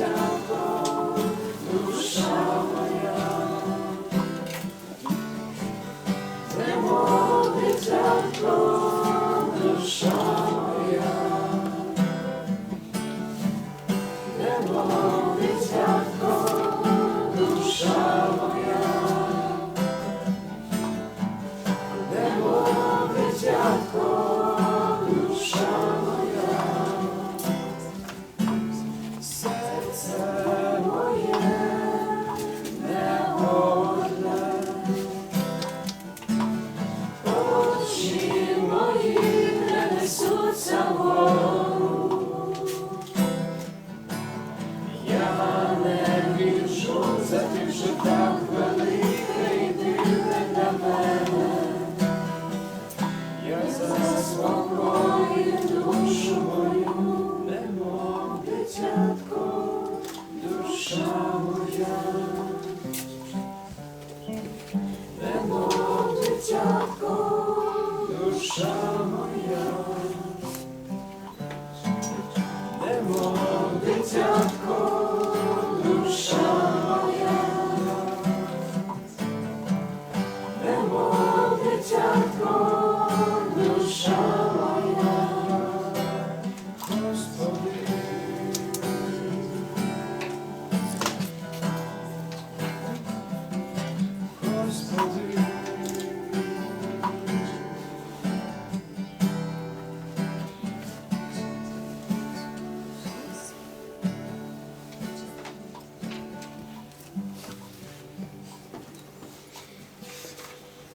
Duша моя, що так велика мене, я заспокою душу мою, немов дитятко, душа моя, немов дитятко, душа моя, немов дитятко.